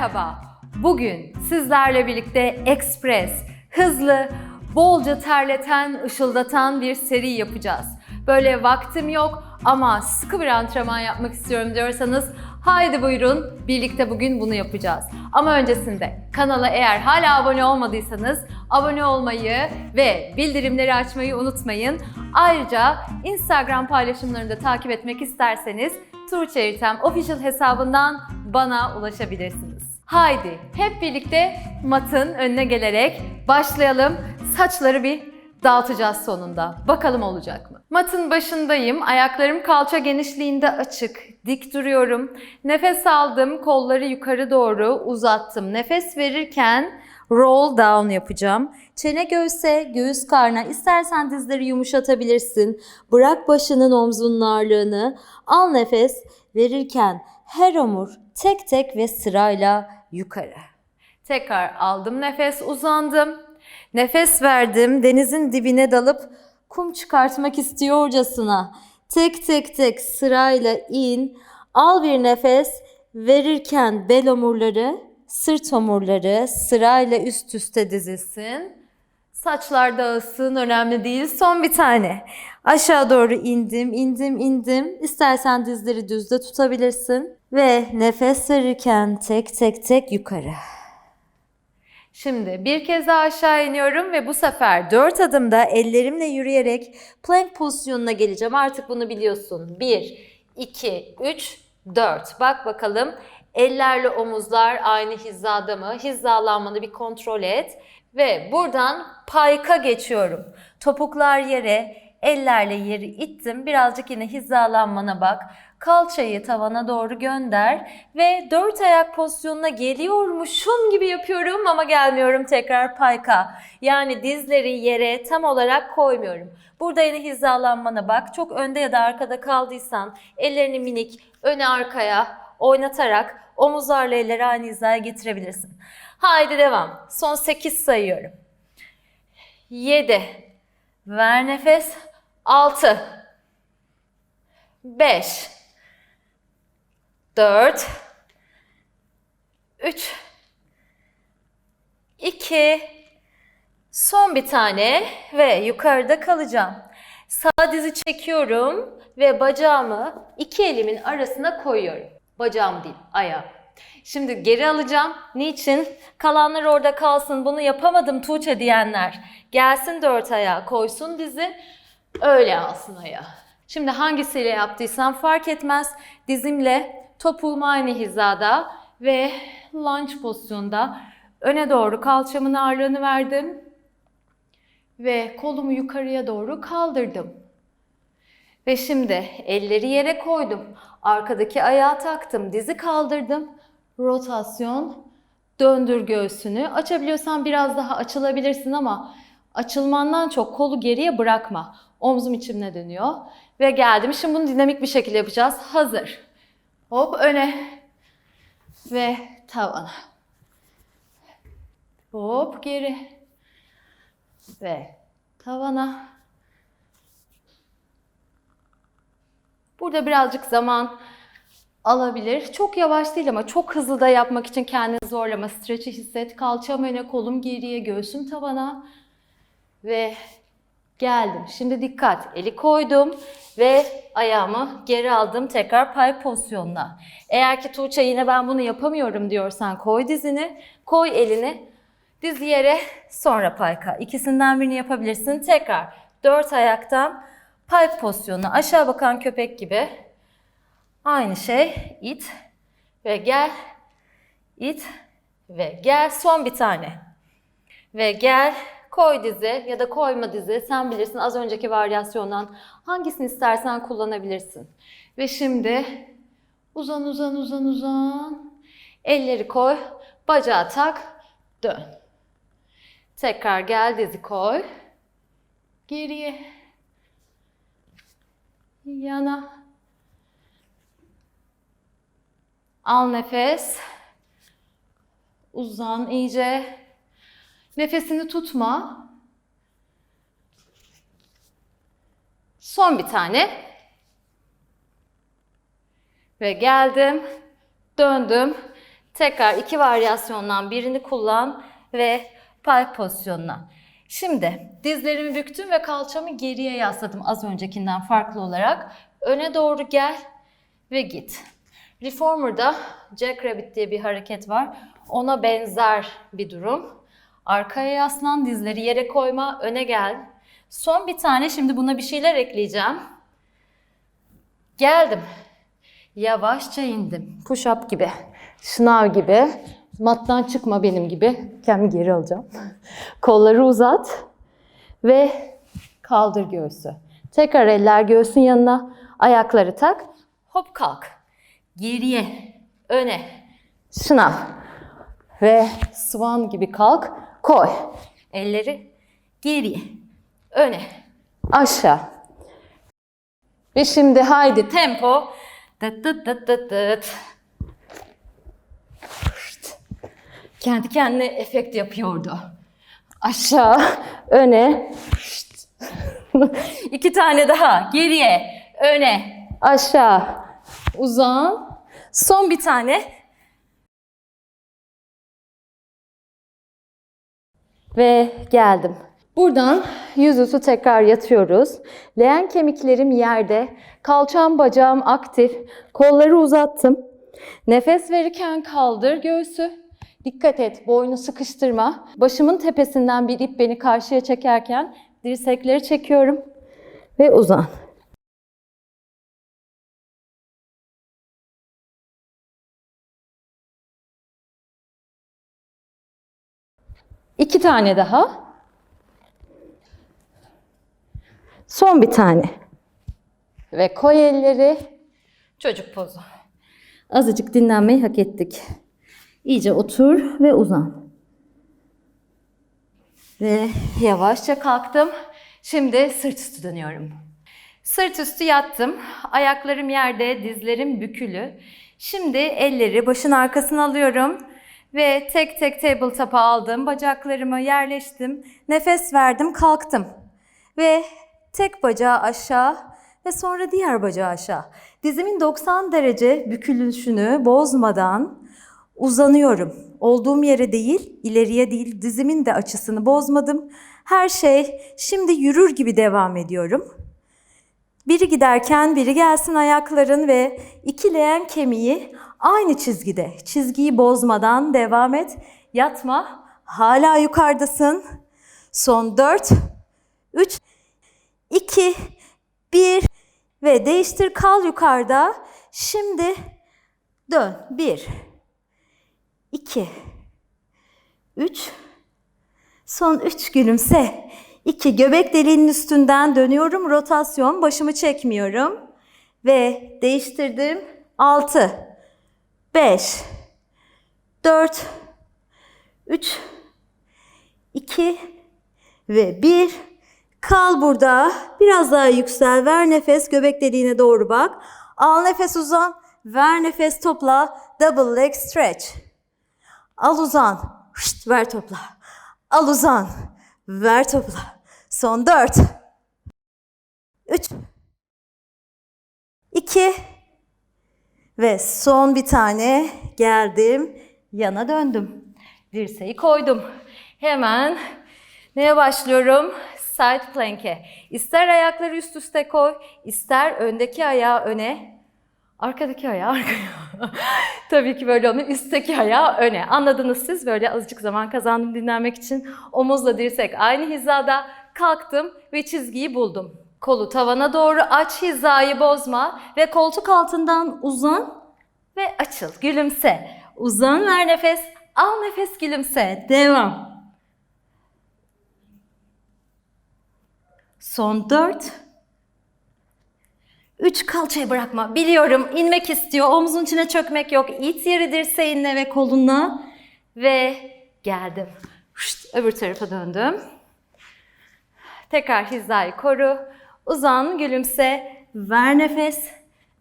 Merhaba. Bugün sizlerle birlikte ekspres, hızlı, bolca terleten, ışıldatan bir seri yapacağız. Böyle vaktim yok ama sıkı bir antrenman yapmak istiyorum diyorsanız haydi buyurun birlikte bugün bunu yapacağız. Ama öncesinde kanala eğer hala abone olmadıysanız abone olmayı ve bildirimleri açmayı unutmayın. Ayrıca Instagram paylaşımlarını da takip etmek isterseniz Tuğçe Eritem Official hesabından bana ulaşabilirsiniz. Haydi hep birlikte matın önüne gelerek başlayalım. Saçları bir dağıtacağız sonunda. Bakalım olacak mı? Matın başındayım. Ayaklarım kalça genişliğinde açık. Dik duruyorum. Nefes aldım. Kolları yukarı doğru uzattım. Nefes verirken roll down yapacağım. Çene göğse, göğüs karna. İstersen dizleri yumuşatabilirsin. Bırak başının omzunun ağırlığını. Al nefes verirken her omur tek tek ve sırayla yukarı. Tekrar aldım nefes, uzandım. Nefes verdim, denizin dibine dalıp kum çıkartmak istiyorcasına. Tek tek tek sırayla in. Al bir nefes, verirken bel omurları, sırt omurları sırayla üst üste dizilsin. Saçlar dağılsın önemli değil. Son bir tane. Aşağı doğru indim, indim, indim. İstersen dizleri düzde tutabilirsin. Ve nefes verirken tek tek tek yukarı. Şimdi bir kez daha aşağı iniyorum ve bu sefer 4 adımda ellerimle yürüyerek plank pozisyonuna geleceğim. Artık bunu biliyorsun. 1, 2, 3, 4. Bak bakalım ellerle omuzlar aynı hizada mı? Hizalanmanı bir kontrol et. Ve buradan payka geçiyorum. Topuklar yere, ellerle yeri ittim. Birazcık yine hizalanmana bak. Kalçayı tavana doğru gönder ve dört ayak pozisyonuna geliyormuşum gibi yapıyorum ama gelmiyorum tekrar payka. Yani dizleri yere tam olarak koymuyorum. Burada yine hizalanmana bak. Çok önde ya da arkada kaldıysan ellerini minik öne arkaya oynatarak omuzlarla elleri aynı hizaya getirebilirsin. Haydi devam. Son 8 sayıyorum. 7. Ver nefes. 6. 5. 4. 3. 2. Son bir tane ve yukarıda kalacağım. Sağ dizi çekiyorum ve bacağımı iki elimin arasına koyuyorum. Bacağım değil, ayağı. Şimdi geri alacağım. Niçin? Kalanlar orada kalsın. Bunu yapamadım Tuğçe diyenler. Gelsin dört ayağı koysun dizi. Öyle alsın ayağı. Şimdi hangisiyle yaptıysam fark etmez. Dizimle topuğum aynı hizada ve lunge pozisyonda öne doğru kalçamın ağırlığını verdim. Ve kolumu yukarıya doğru kaldırdım. Ve şimdi elleri yere koydum. Arkadaki ayağı taktım. Dizi kaldırdım. Rotasyon. Döndür göğsünü. Açabiliyorsan biraz daha açılabilirsin ama açılmandan çok kolu geriye bırakma. Omzum içimde dönüyor. Ve geldim. Şimdi bunu dinamik bir şekilde yapacağız. Hazır. Hop öne. Ve tavana. Hop geri. Ve tavana. Burada birazcık zaman alabilir. Çok yavaş değil ama çok hızlı da yapmak için kendini zorlama. Streç'i hisset. Kalçam öne, kolum geriye, göğsüm tavana. Ve geldim. Şimdi dikkat. Eli koydum ve ayağımı geri aldım tekrar pay pozisyonuna. Eğer ki Tuğçe yine ben bunu yapamıyorum diyorsan koy dizini, koy elini. Diz yere sonra payka. İkisinden birini yapabilirsin. Tekrar dört ayaktan pay pozisyonuna aşağı bakan köpek gibi. Aynı şey. it ve gel. it ve gel. Son bir tane. Ve gel. Koy dizi ya da koyma dizi. Sen bilirsin az önceki varyasyondan hangisini istersen kullanabilirsin. Ve şimdi uzan uzan uzan uzan. Elleri koy. Bacağı tak. Dön. Tekrar gel dizi koy. Geriye. Yana. Al nefes. Uzan iyice. Nefesini tutma. Son bir tane. Ve geldim. Döndüm. Tekrar iki varyasyondan birini kullan ve pike pozisyonuna. Şimdi dizlerimi büktüm ve kalçamı geriye yasladım az öncekinden farklı olarak. Öne doğru gel ve git. Reformer'da Jackrabbit diye bir hareket var. Ona benzer bir durum. Arkaya yaslan, dizleri yere koyma, öne gel. Son bir tane şimdi buna bir şeyler ekleyeceğim. Geldim. Yavaşça indim. Push up gibi. Şınav gibi. Mattan çıkma benim gibi. Kendimi geri alacağım. Kolları uzat. Ve kaldır göğsü. Tekrar eller göğsün yanına. Ayakları tak. Hop kalk. Geriye. Öne. Şınav. Ve swan gibi kalk. Koy. Elleri geriye. Öne. Aşağı. Ve şimdi haydi tempo. Dıt dıt dıt dıt dıt. Kendi kendine efekt yapıyordu. Aşağı, öne. İki tane daha. Geriye, öne, aşağı. Uzan. Son bir tane. Ve geldim. Buradan yüzüstü tekrar yatıyoruz. Leğen kemiklerim yerde, kalçam bacağım aktif, kolları uzattım. Nefes verirken kaldır göğsü. Dikkat et, boynu sıkıştırma. Başımın tepesinden bir ip beni karşıya çekerken dirsekleri çekiyorum ve uzan. İki tane daha. Son bir tane. Ve koy elleri. Çocuk pozu. Azıcık dinlenmeyi hak ettik. İyice otur ve uzan. Ve yavaşça kalktım. Şimdi sırt üstü dönüyorum. Sırt üstü yattım. Ayaklarım yerde, dizlerim bükülü. Şimdi elleri başın arkasına alıyorum. Ve tek tek tabletop'a aldım. Bacaklarımı yerleştim. Nefes verdim, kalktım. Ve tek bacağı aşağı ve sonra diğer bacağı aşağı. Dizimin 90 derece bükülüşünü bozmadan uzanıyorum. Olduğum yere değil, ileriye değil, dizimin de açısını bozmadım. Her şey şimdi yürür gibi devam ediyorum. Biri giderken biri gelsin ayakların ve iki leğen kemiği aynı çizgide. Çizgiyi bozmadan devam et. Yatma. Hala yukarıdasın. Son 4, 3, 2, 1 ve değiştir kal yukarıda. Şimdi dön. 1, 2, 3, son 3 gülümse. 2 göbek deliğinin üstünden dönüyorum. Rotasyon başımı çekmiyorum. Ve değiştirdim. 6, 5, 4, 3, 2 ve 1. Kal burada. Biraz daha yüksel. Ver nefes. Göbek deliğine doğru bak. Al nefes uzan. Ver nefes topla. Double leg stretch. Al uzan. Şşt, ver topla. Al uzan. Ver topla. Son 4. 3. 2. Ve son bir tane geldim. Yana döndüm. Dirseği koydum. Hemen neye başlıyorum? Side plank'e. İster ayakları üst üste koy, ister öndeki ayağı öne, arkadaki ayağı arkaya. Tabii ki böyle onu üstteki ayağı öne. Anladınız siz böyle azıcık zaman kazandım dinlenmek için. Omuzla dirsek aynı hizada kalktım ve çizgiyi buldum. Kolu tavana doğru aç hizayı bozma ve koltuk altından uzan ve açıl. Gülümse. Uzan ver nefes. Al nefes gülümse. Devam. Son dört. Üç kalçayı bırakma. Biliyorum inmek istiyor. Omzun içine çökmek yok. İt yeri dirseğinle ve kolunla. Ve geldim. Şşt, öbür tarafa döndüm. Tekrar hizayı koru. Uzan, gülümse. Ver nefes.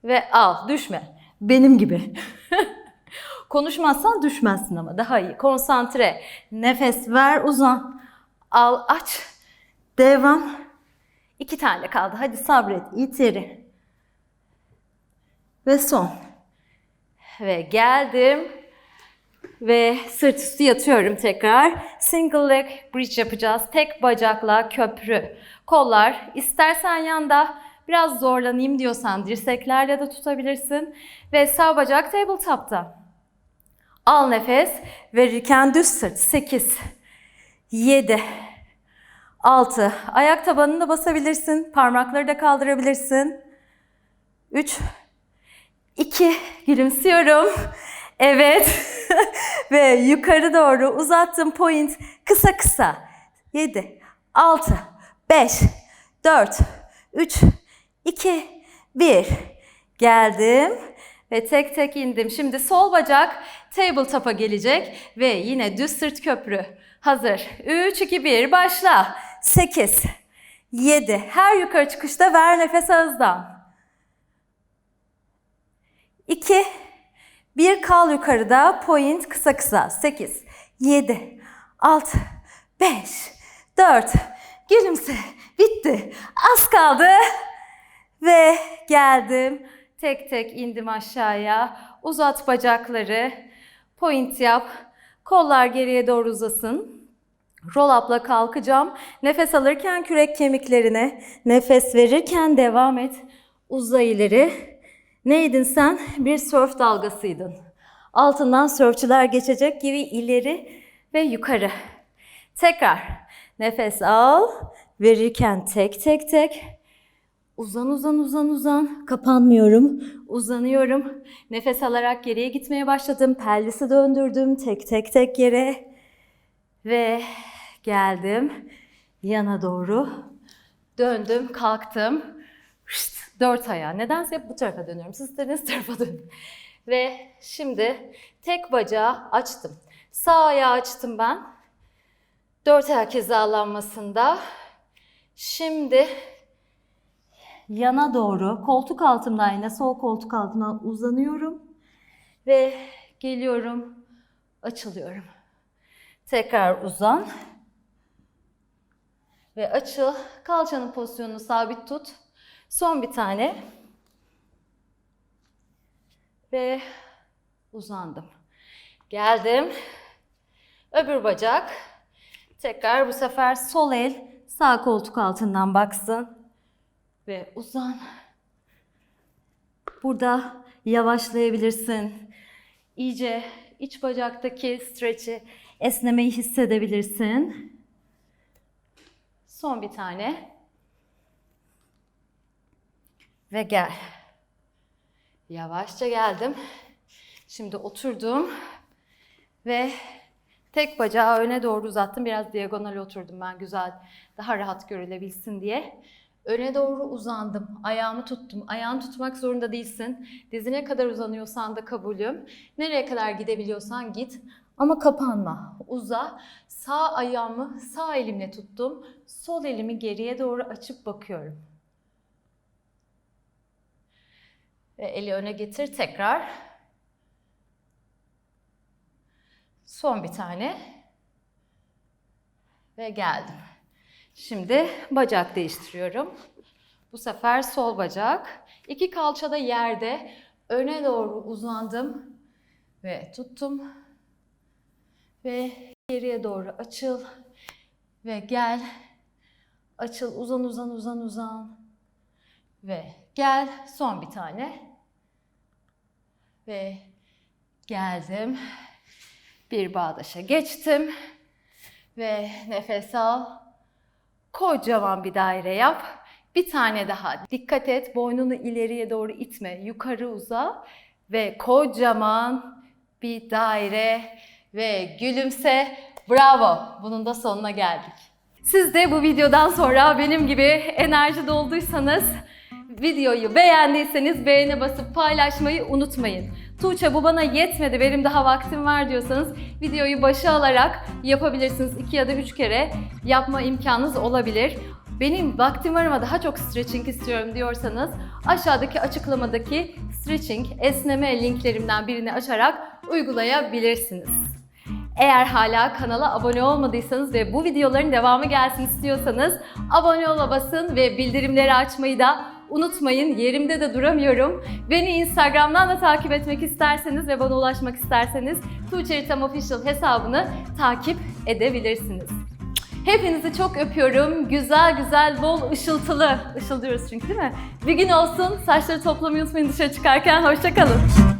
Ve al. Düşme. Benim gibi. Konuşmazsan düşmezsin ama daha iyi. Konsantre. Nefes ver, uzan. Al, aç. Devam. İki tane kaldı. Hadi sabret. İt yeri. Ve son. Ve geldim. Ve sırt üstü yatıyorum tekrar. Single leg bridge yapacağız. Tek bacakla köprü. Kollar istersen yanda biraz zorlanayım diyorsan dirseklerle de tutabilirsin. Ve sağ bacak tabletop'ta. Al nefes. Verirken düz sırt. 8, 7, 6. Ayak tabanını da basabilirsin. Parmakları da kaldırabilirsin. 3, 2. Gülümsüyorum. Evet. Ve yukarı doğru uzattım point. Kısa kısa. 7, 6, 5, 4, 3, 2, 1. Geldim. Ve tek tek indim. Şimdi sol bacak tabletop'a gelecek. Ve yine düz sırt köprü. Hazır. 3, 2, 1. Başla. 8, 7. Her yukarı çıkışta ver nefes ağızdan. 2, 1 kal yukarıda. Point kısa kısa. 8, 7, 6, 5, 4. Gülümse. Bitti. Az kaldı. Ve geldim. Tek tek indim aşağıya. Uzat bacakları. Point yap. Kollar geriye doğru uzasın. Roll up'la kalkacağım. Nefes alırken kürek kemiklerine, nefes verirken devam et. Uza ileri. Neydin sen? Bir surf dalgasıydın. Altından sörfçüler geçecek gibi ileri ve yukarı. Tekrar. Nefes al. Verirken tek tek tek. Uzan uzan uzan uzan. Kapanmıyorum. Uzanıyorum. Nefes alarak geriye gitmeye başladım. Pelvisi döndürdüm. Tek tek tek yere. Ve geldim. Yana doğru. Döndüm, kalktım. Dört ayağa. Nedense hep bu tarafa dönüyorum. Siz istediğiniz tarafa dönün. Ve şimdi tek bacağı açtım. Sağ ayağı açtım ben. Dört ayak hizalanmasında. Şimdi yana doğru koltuk altımdan yine sol koltuk altına uzanıyorum ve geliyorum, açılıyorum. Tekrar uzan ve açıl. Kalçanın pozisyonunu sabit tut. Son bir tane. Ve uzandım. Geldim. Öbür bacak. Tekrar bu sefer sol el sağ koltuk altından baksın ve uzan. Burada yavaşlayabilirsin. İyice iç bacaktaki stretch'i, esnemeyi hissedebilirsin. Son bir tane. Ve gel. Yavaşça geldim. Şimdi oturdum ve tek bacağı öne doğru uzattım. Biraz diagonal oturdum ben güzel, daha rahat görülebilsin diye. Öne doğru uzandım. Ayağımı tuttum. Ayağını tutmak zorunda değilsin. Dizine kadar uzanıyorsan da kabulüm. Nereye kadar gidebiliyorsan git. Ama kapanma. Uza. Sağ ayağımı sağ elimle tuttum. Sol elimi geriye doğru açıp bakıyorum. Ve eli öne getir tekrar. Son bir tane. Ve geldim. Şimdi bacak değiştiriyorum. Bu sefer sol bacak. İki kalça da yerde. Öne doğru uzandım ve tuttum. Ve geriye doğru açıl ve gel. Açıl, uzan, uzan, uzan, uzan. Ve gel. Son bir tane. Ve geldim. Bir bağdaşa geçtim. Ve nefes al. Kocaman bir daire yap. Bir tane daha. Dikkat et boynunu ileriye doğru itme. Yukarı uza ve kocaman bir daire ve gülümse. Bravo. Bunun da sonuna geldik. Siz de bu videodan sonra benim gibi enerji dolduysanız videoyu beğendiyseniz beğene basıp paylaşmayı unutmayın. Tuğçe bu bana yetmedi, benim daha vaktim var diyorsanız videoyu başa alarak yapabilirsiniz. iki ya da üç kere yapma imkanınız olabilir. Benim vaktim var ama daha çok stretching istiyorum diyorsanız aşağıdaki açıklamadaki stretching, esneme linklerimden birini açarak uygulayabilirsiniz. Eğer hala kanala abone olmadıysanız ve bu videoların devamı gelsin istiyorsanız abone ola basın ve bildirimleri açmayı da unutmayın. Yerimde de duramıyorum. Beni Instagram'dan da takip etmek isterseniz ve bana ulaşmak isterseniz Tuğçe Eritam Official hesabını takip edebilirsiniz. Hepinizi çok öpüyorum. Güzel güzel, bol ışıltılı, ışıldıyoruz çünkü değil mi? Bir gün olsun. Saçları toplamayı unutmayın dışarı çıkarken. Hoşçakalın.